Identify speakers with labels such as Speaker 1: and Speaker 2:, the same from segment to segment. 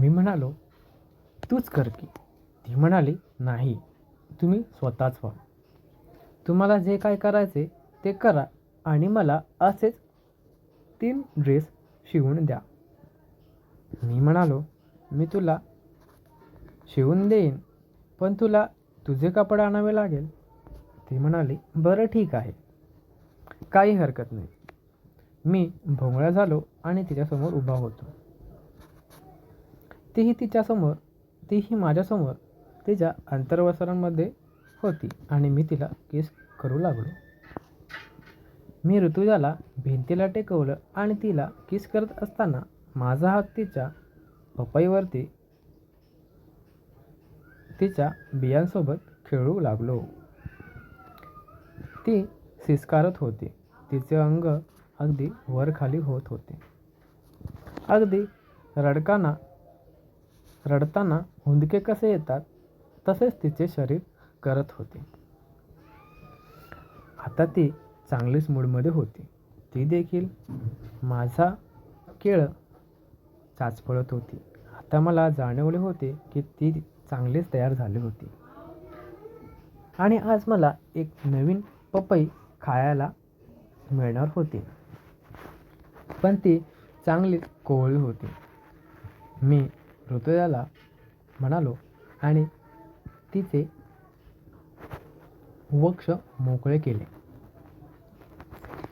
Speaker 1: मी म्हणालो तूच कर की. ती म्हणाली नाही तुम्ही स्वतःच व्हा. तुम्हाला जे काय करायचे ते करा आणि मला असेच तीन ड्रेस शिवून द्या. मी म्हणालो मी तुला शिवून देईन पण तुला तुझे कपडे आणावे लागेल. ती म्हणाली बरं ठीक आहे. काही हरकत नाही. मी भोंगळा झालो आणि तिच्यासमोर उभा होतो. तीही तिच्यासमोर तीही माझ्यासमोर तिच्या अंतर्वसरांमध्ये होती आणि मी तिला किस करू लागलो. मी ऋतुजाला भिंतीला टेकवलं आणि तिला किस करत असताना माझा हात तिच्या पपईवरती तिच्या बियांसोबत खेळू लागलो. ती सिस्कारत होती. तिचे अंग अगदी वरखाली होत होते. अगदी रडकाना रडताना हुंदके कसे येतात तसेच तिचे शरीर करत होते. आता ती चांगलीच मूडमध्ये होती. ती देखील माझा केळ चाचपळत होती. आता मला जाणवले होते की ती चांगलीच तयार झाली होती. आणि आज मला एक नवीन पपई खायला मिळणार होती. पण ती चांगलीच कोवळी होती. मी हृदयाला म्हणालो आणि तिचे वक्ष मोकळे केले.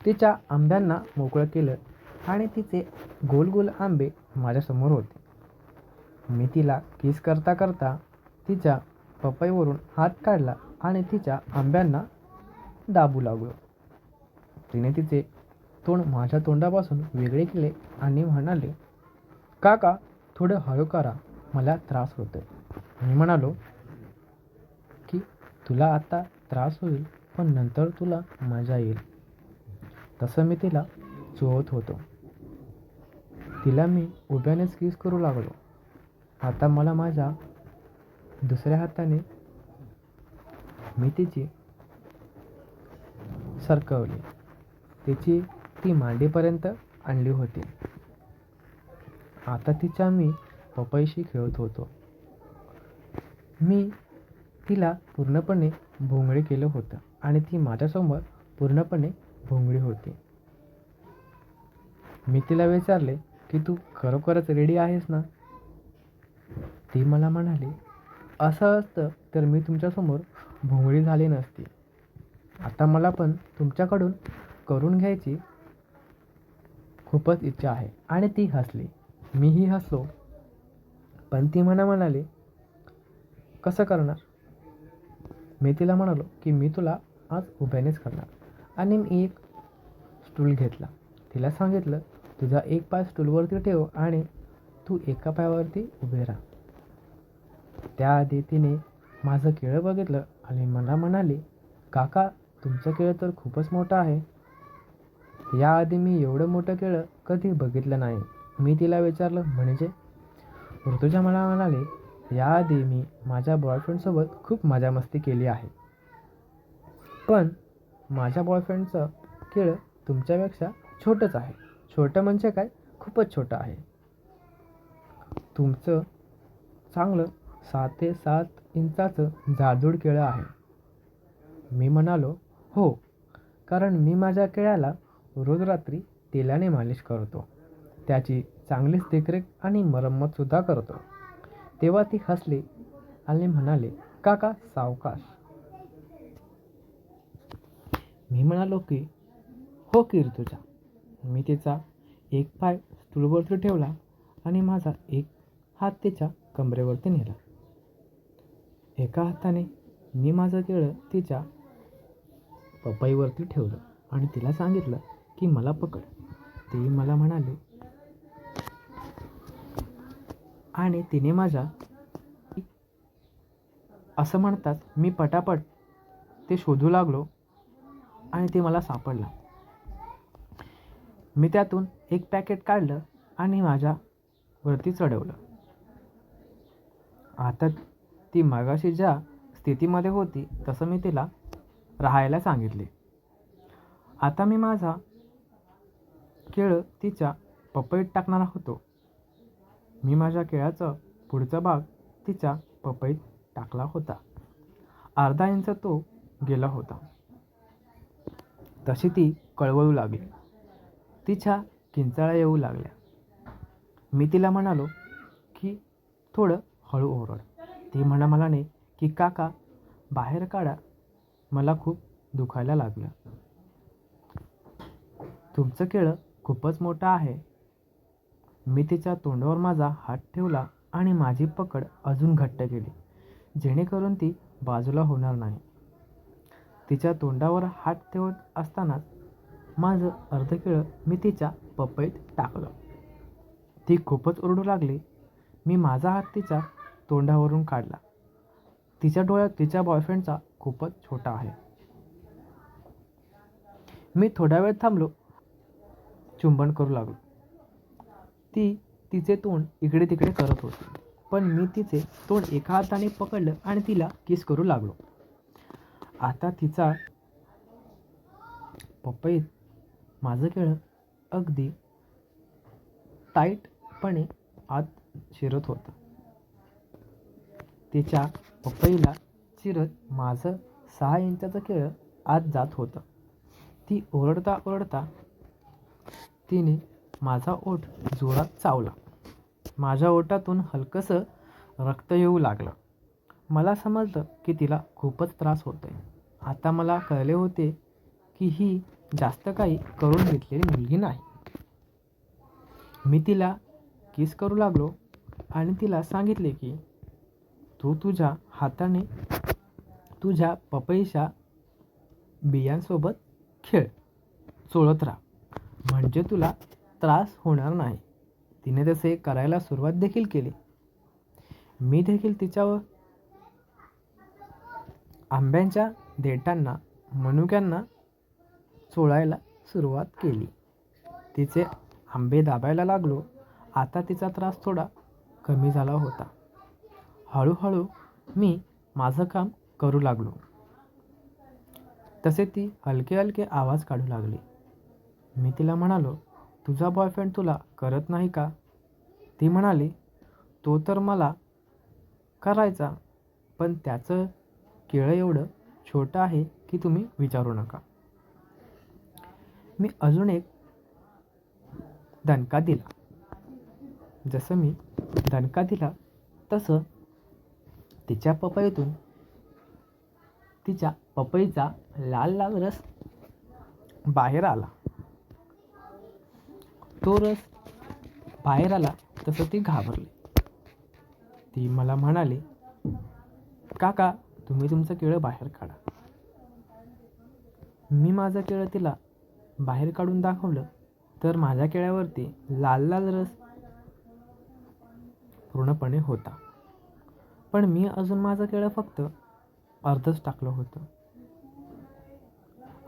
Speaker 1: तिच्या आंब्यांना मोकळं केलं आणि तिचे गोल गोल आंबे माझ्यासमोर होते. मी तिला किस करता करता तिच्या पपईवरून हात काढला आणि तिच्या आंब्यांना दाबू लागलो. तिने तिचे तोंड माझ्या तोंडापासून वेगळे केले आणि म्हणाले काका थोडं हळू करा मला त्रास होतोय. मी म्हणालो की तुला आता त्रास होईल पण नंतर तुला मजा येईल. तसं मी तिला चोवत होतो. तिला मी उभ्यानेच किस करू लागलो. आता मला माझ्या दुसऱ्या हाताने मी तिची सरकवली. तिची ती मांडीपर्यंत आणली होती. आता तिच्या मी पपईशी खेळत होतो. मी तिला पूर्णपणे भोंगळे केलं होतं आणि ती माझ्यासमोर पूर्णपणे भोंगळी होती. मी तिला विचारले की तू खरोखरच रेडी आहेस ना? ती मला म्हणाली असं असतं तर मी तुमच्यासमोर भोंगळी झाली नसती. आता मला पण तुमच्याकडून करून घ्यायची खूपच इच्छा आहे. आणि ती हसली. मीही हसलो. पण ती म्हणा म्हणाली कसं करणार? मी तिला म्हणालो की मी तुला आज उभ्यानेच करणार. आणि मी एक स्टूल घेतला. तिला सांगितलं तुझा एक पाय स्टूलवरती ठेव आणि तू एका पायावरती उभे राहा. त्याआधी तिने माझं केळं बघितलं आणि मला म्हणाली काका तुमचं केळं तर खूपच मोठं आहे. याआधी मी एवढं मोठं केळं कधी बघितलं नाही. मी तिला विचारलं म्हणजे ऋतुजा मला म्हणाले याआधी मी माझ्या बॉयफ्रेंडसोबत खूप मजा मस्ती केली आहे. पण माझ्या बॉयफ्रेंडचं खेळ तुमच्यापेक्षा छोटंच आहे. छोटं म्हणजे काय? खूपच छोटं आहे. तुमचं चांगलं सात ते सात इंचाचं जाडजूड केळं आहे. मी म्हणालो हो कारण मी माझ्या केळ्याला रोज रात्री तेलाने मालिश करतो. त्याची चांगलीच देखरेख आणि मरम्मतसुद्धा करतो. तेव्हा ती हसली आणि म्हणाले काका सावकाश. मी म्हणालो की हो कीर्तुजा मी तिचा एक पाय स्टूलवरती ठेवला आणि माझा एक हात तिच्या कमरेवरती नेला. एका हाताने मी माझं केळं तिच्या पपईवरती ठेवलं आणि तिला सांगितलं की मला पकड. ती मला म्हणाली आणि तिने माझ्या असं म्हणतात मी पटापट ते शोधू लागलो आणि ते मला सापडलं. मी त्यातून एक पॅकेट काढलं आणि माझ्या वरती चढवलं. आता ती मगाशी ज्या स्थितीमध्ये होती तसं मी तिला राहायला सांगितले. आता मी माझा केळ तिच्या पपईत टाकणार होतो. मी माझ्या केळाचा पुढचा भाग तिच्या पपईत टाकला होता. अर्धा इंच तो गेला होता. तशी ती कळवळू लागली. तिच्या किंचाळ्या येऊ लागल्या. मी तिला म्हणालो की थोडं हळू ओरड. ती म्हणा म्हणाने की काका बाहेर काढा. मला खूप दुखायला लागलं. तुमचं केळं खूपच मोठं आहे. मी तिच्या तोंडावर माझा हात ठेवला आणि माझी पकड अजून घट्ट केली. जेणेकरून ती बाजूला होणार नाही. तिच्या तोंडावर हात ठेवत असतानाच माझं अर्ध केळं मी तिच्या पपईत टाकलं. ती खूपच ओरडू लागली. मी माझा हात तिच्या तोंडावरून काढला. तिच्या डोळ्यात तिच्या बॉयफ्रेंडचा खूपच छोटा आहे. मी थोडा वेळ थांबलो. चुंबन करू लागलो. ती तिचे तोंड इकडे तिकडे करत होती. पण मी तिचे तोंड एका हाताने पकडलं आणि तिला किस करू लागलो. आता तिचा पपईत माझं केळं अगदी टाईटपणे आत शिरत होतं. तिच्या पपईला चिरत माझं सहा इंचाचं केळं आत जात होतं. ती ओरडता ओरडता तिने माझा ओठ जोरात चावला. माझ्या ओठातून हलकंसं रक्त येऊ लागलं. मला समजलं की तिला खूपच त्रास होतोय. आता मला कळले होते की ही जास्त काही करून घेतलेली मुलगी नाही. मी तिला किस करू लागलो आणि तिला सांगितले की तू तुझ्या हाताने तुझ्या पपईच्या बियांसोबत खेळ चोळत राहा. म्हणजे तुला त्रास होणार नाही. तिने तसे करायला सुरुवात देखील केली. मी देखील तिच्यावर आंब्यांच्या देठांना मनुक्यांना चोळायला सुरुवात केली. तिचे आंबे दाबायला लागलो. आता तिचा त्रास थोडा कमी झाला होता. हळूहळू मी माझं काम करू लागलो. तसे ती हलके हलके आवाज काढू लागली. मी तिला म्हणालो तुझा बॉयफ्रेंड तुला करत नाही का? ती म्हणाली तो तर मला करायचा पण त्याचं केळं एवढं छोटं आहे की तुम्ही विचारू नका. मी अजून एक दणका दिला. जसं मी दणका दिला तसं तिच्या पपईतून तिच्या पपईचा लाल लाल रस बाहेर आला. तो रस बाहेर आला तसं ती घाबरली. ती मला म्हणाली काका तुम्ही तुमचं केळं बाहेर काढा. मी माझं केळं तिला बाहेर काढून दाखवलं तर माझ्या केळ्यावरती लाल लाल रस पूर्णपणे होता. पण मी अजून माझं केळं फक्त अर्धच टाकलं होतं.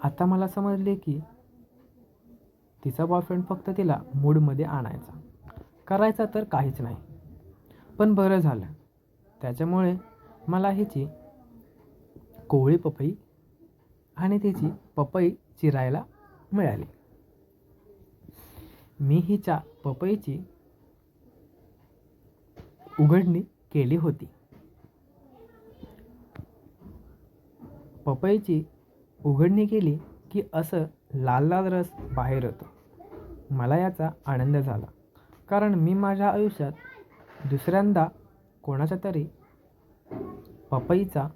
Speaker 1: आता मला समजले की तिचा बॉयफ्रेंड फक्त तिला मूडमध्ये आणायचा. करायचा तर काहीच नाही. पण बरं झालं. त्याच्यामुळे मला हिची कोवळी पपई आणि तिची पपई चिरायला मिळाली. मी हिच्या पपईची उघडणी केली होती. पपईची उघडणी केली की असं लाल लाल रस बाहेर येतो. मला याचा आनंद झाला. कारण मी माझ्या आयुष्यात दुसऱ्यांदा कोणाचा तरी पपईचा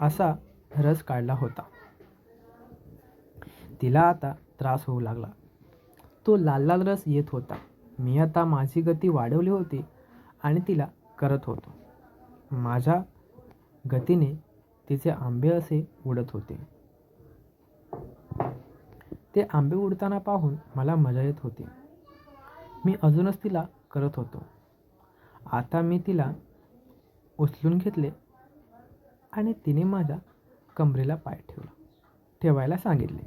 Speaker 1: असा रस काढला होता. तिला आता त्रास होऊ लागला. तो लाल लाल रस येत होता. मी आता माझी गती वाढवली होती आणि तिला करत होतो. माझ्या गतीने तिचे आंबे असे उडत होते. ते आंबे उडताना पाहून मला मजा येत होती. मी अजूनच तिला करत होतो. आता मी तिला उचलून घेतले आणि तिने माझ्या कमरेला पाय ठेवला ठेवायला सांगितले.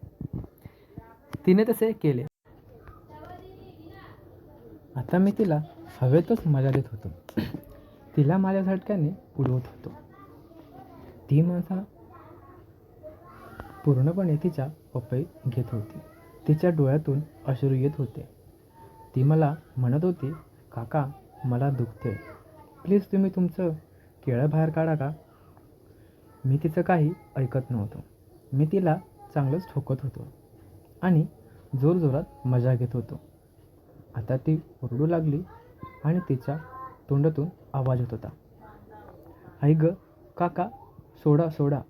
Speaker 1: तिने तसे केले. आता मी तिला हवेतच मजा देत होतो. तिला माझ्या झटक्याने उडवत होतो. ती माझा पूर्णपणे तिच्या पपई घेत होती. तिच्या डोळ्यातून अश्रू येत होते. ती मला म्हणत होती काका मला दुखते प्लीज तुम्ही तुमचं केळं बाहेर काढा का? मी तिचं काही ऐकत नव्हतो. मी तिला चांगलंच ठोकत होतो आणि जोरजोरात मजा घेत होतो. आता ती ओरडू लागली आणि तिच्या तोंडातून आवाज येत होता. आई ग काका सोडा सोडा.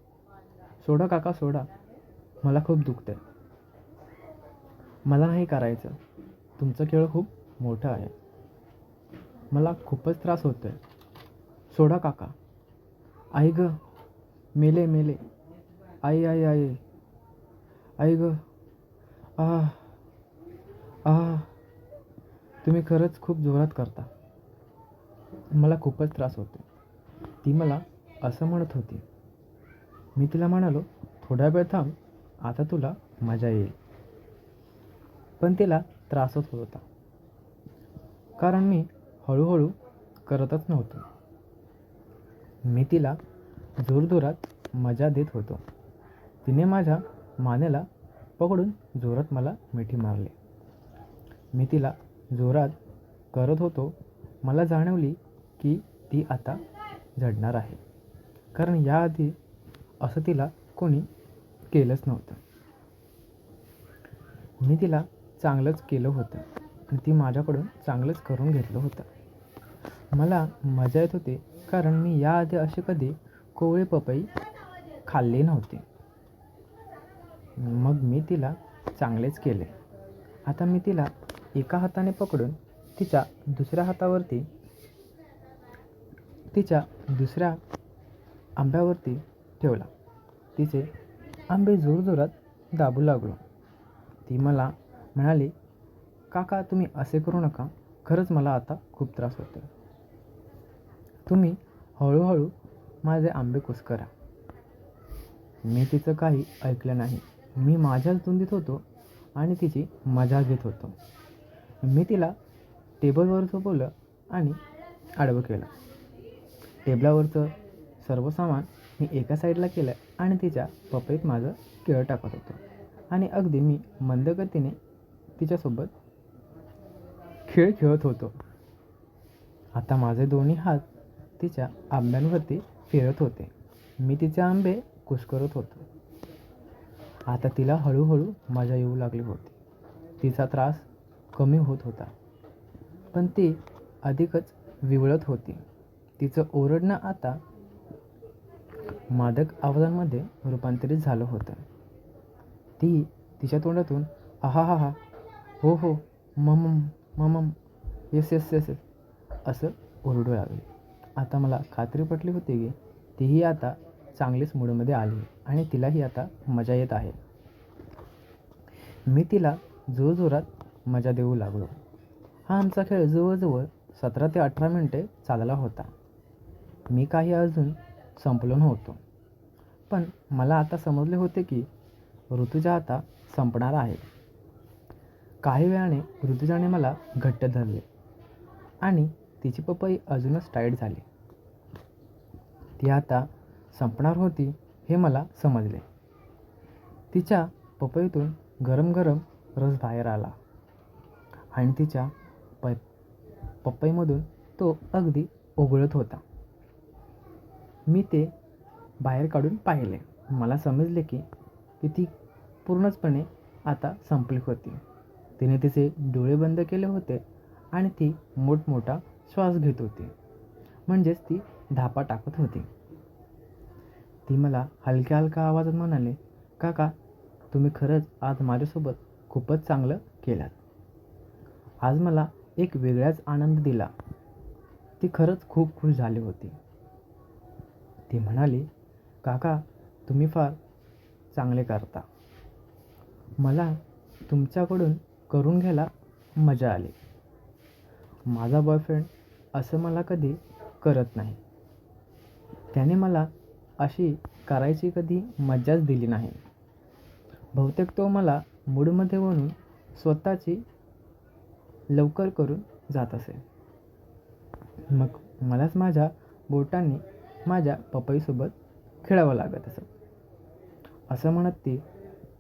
Speaker 1: सोडा काका सोडा. मला खूप दुखतं आहे मला नाही करायचं. तुमचं खेळ खूप मोठं आहे. मला खूपच त्रास होतो आहे सोडा काका. आई ग. मेले मेले. आई आई आई. आई ग. आ. आ. तुम्ही खरंच खूप जोरात करता. मला खूपच त्रास होतो ती मला असं म्हणत होती. मी तिला म्हणालो थोडा वेळ थांब. आता तुला मजा येईल. पण तिला त्रासच होत होता. कारण मी हळूहळू करतच नव्हतो. मी तिला जोरजोरात मजा देत होतो. तिने माझ्या मानेला पकडून जोरात मला मिठी मारली. मी तिला जोरात करत होतो. मला जाणवली की ती आता झडणार आहे. कारण याआधी असं तिला कोणी केलंच नव्हतं. मी तिला चांगलंच केलं होतं आणि ती माझ्याकडून चांगलंच करून घेतलं होतं. मला मजा येत होती कारण मी याआधी असे कधी कोवळे पपई खाल्ले नव्हते. मग मी तिला चांगलेच केले. आता मी तिला एका हाताने पकडून तिच्या दुसऱ्या हातावरती तिच्या दुसऱ्या आंब्यावरती ठेवला. तिचे आंबे जोरजोरात दाबू लागलो. ती मला म्हणाली काका तुम्ही असे करू नका. खरंच मला आता खूप त्रास होतो तुम्ही हळूहळू माझे आंबे कुस्करा. मी तिचं काही ऐकलं नाही. मी माझ्याच धुंदीत होतो आणि तिची मजा घेत होतो. मी तिला टेबलवर झोपवलं आणि आडवं केलं. टेबलावरचं सर्व सामान मी एका साईडला केलं आणि तिच्या पपईत माझं केळं टाकत होतो. आणि अगदी मी मंदगतीने तिच्यासोबत खेळ खेळत होतो. आता माझे दोन्ही हात तिच्या आंब्यांवरती फिरत होते. मी तिचे आंबे कुस्करत होतो. आता तिला हळूहळू मजा येऊ लागली होती. तिचा त्रास कमी होत होता. पण ती अधिकच विवळत होती. तिचं ओरडणं आता मादक आवाजांमध्ये रूपांतरित झालं होतं. ती तिच्या तोंडातून आहा हा हा हो हो मम मम येस येस येस येस असं ओरडू लागली. आता मला खात्री पटली होती की तीही आता चांगलीच मूडमध्ये आली आणि तिलाही आता मजा येत आहे. मी तिला जोरजोरात मजा देऊ लागलो. हा आमचा खेळ जवळजवळ सतरा ते अठरा मिनटे चालला होता. मी काही अजून संपलो नव्हतो. पण मला आता समजले होते की ऋतुजा आता संपणार आहे. काही वेळाने ऋतुजाने मला घट्ट धरले आणि तिची पपई अजूनच टाईट झाली. ती आता संपणार होती हे मला समजले. तिच्या पपईतून गरम गरम रस बाहेर आला आणि तिच्या प पपईमधून तो अगदी ओघळत होता. मी ते बाहेर काढून पाहिले. मला समजले की की ती पूर्णचपणे आता संपली होती. तिने तिचे डोळे बंद केले होते आणि ती मोठमोठा श्वास घेत होती. म्हणजेच ती धापा टाकत होती. ती मला हलक्या हलक्या आवाजात म्हणाले काका तुम्ही खरंच आज माझ्यासोबत खूपच चांगलं केलात. आज मला एक वेगळाच आनंद दिला. ती खरंच खूप खुश झाली होती. ती म्हणाली काका तुम्ही फार चांगले करता. मला तुमच्याकडून करून घ्यायला मजा आली. माझा बॉयफ्रेंड असं मला कधी करत नाही. त्याने मला अशी करायची कधी मज्जाच दिली नाही. बहुतेक तो मला मूडमध्ये म्हणून स्वतःची लवकर करून जात असे. मग मलाच माझ्या बोटांनी माझ्या पपईसोबत खेळावं लागत असत. असं म्हणत ती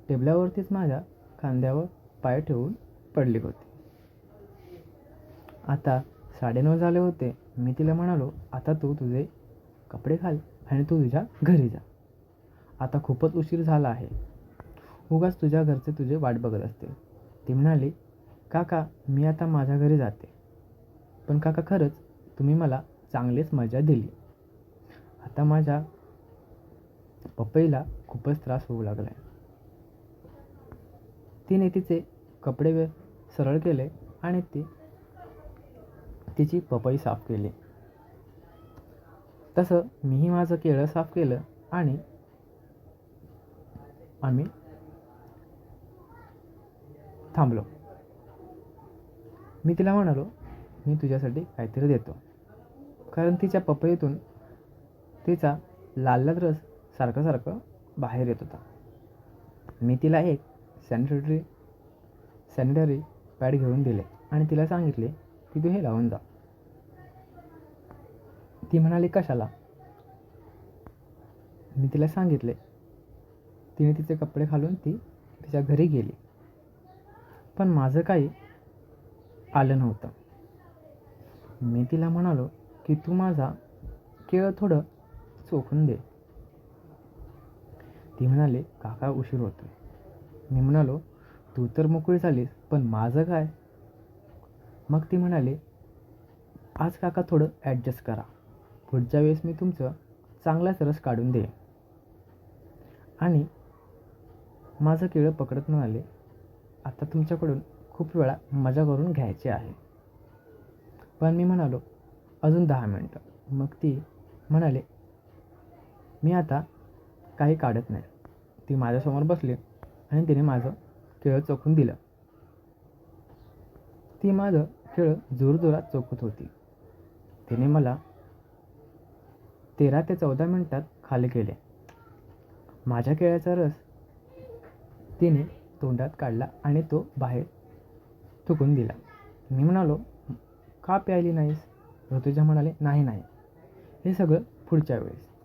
Speaker 1: टेबलावरतीच माझ्या खांद्यावर पाय ठेवून पडली होती. आता साडेनऊ झाले होते. मी तिला म्हणालो आता तू तुझे कपडे घाल आणि तू तुझ्या घरी जा. आता खूपच उशीर झाला आहे. उगाच तुझ्या घरचे तुझे वाट बघत असते ती म्हणाली काका मी आता माझ्या घरी जाते. पण काका खरंच तुम्ही मला चांगलीच मजा दिली. आता माझ्या पपईला खूपच त्रास होऊ लागला आहे तिने तिचे कपडे वे सरळ केले आणि ती तिची पपई साफ केली. तसं मीही माझं केळं साफ केलं आणि आम्ही थांबलो. मी तिला म्हणालो मी तुझ्यासाठी काहीतरी देतो. कारण तिच्या पपईतून तिचा लाललाच रस सारखं सारखं बाहेर येत होता. मी तिला एक सॅनिटरी सॅनिटरी पॅड घेऊन दिले आणि तिला सांगितले की तू हे लावून जा. ती म्हणाली कशाला? मी तिला सांगितले. तिने तिचे कपडे घालून ती तिच्या घरी गेली. पण माझं काही आलं नव्हतं. मी तिला म्हणालो की तू माझा केळ थोडं चोखून दे. ती म्हणाले काका उशीर होतो मी म्हणालो तू तर मोकळी झालीस पण माझं काय? मग ती म्हणाले आज काका थोडं ॲडजस्ट करा. पुढच्या वेळेस मी तुमचं चांगलाच रस काढून देईन. आणि माझं केळं पकडत म्हणाले आता तुमच्याकडून खूप वेळा मजा करून घ्यायची आहे. पण मी म्हणालो अजून दहा मिनटं. मग ती म्हणाले मी आता काही काढत नाही. ती माझ्यासमोर बसली आणि तिने माझं खेळ चोखून दिलं. ती माझं खेळ जोरजोरात चोखत होती. तिने मला तेरा ते चौदा मिनटात खाली केले. माझ्या केळ्याचा रस तिने तोंडात काढला आणि तो बाहेर थुकून दिला. मी म्हणालो का प्यायली नाहीस? ऋतुजा म्हणाले नाही नाही. हे सगळं पुढच्या वेळेस.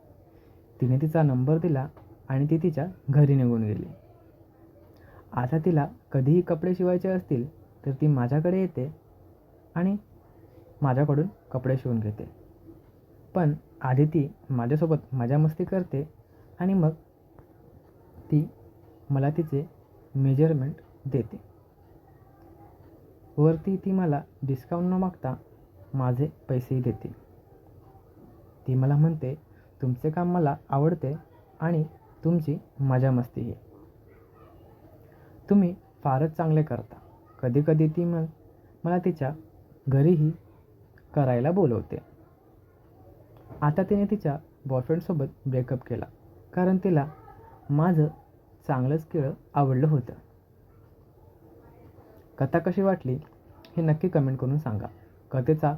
Speaker 1: तिने तिचा नंबर दिला आणि ती तिच्या घरी निघून गेली. आता तिला कधीही कपडे शिवायचे असतील तर ती माझ्याकडे येते आणि माझ्याकडून कपडे शिवून घेते. पण आधी ती माझ्यासोबत मजा मस्ती करते आणि मग ती मला तिचे मेजरमेंट देते. वरती ती मला डिस्काउंट न मागता माझे पैसेही देते. ती मला म्हणते तुमचे काम मला आवडते आणि तुमची मजा मस्तीही तुम्ही फारच चांगले करता. कधी कधी ती मग मला तिच्या घरीही करायला बोलवते. आता तिने तिच्या बॉयफ्रेंडसोबत ब्रेकअप केला कारण तिला माझं चांगलंच केळं आवडलं होतं. कथा कशी वाटली हे नक्की कमेंट करून सांगा. कथेचा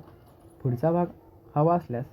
Speaker 1: पुढचा भाग हवा असल्यास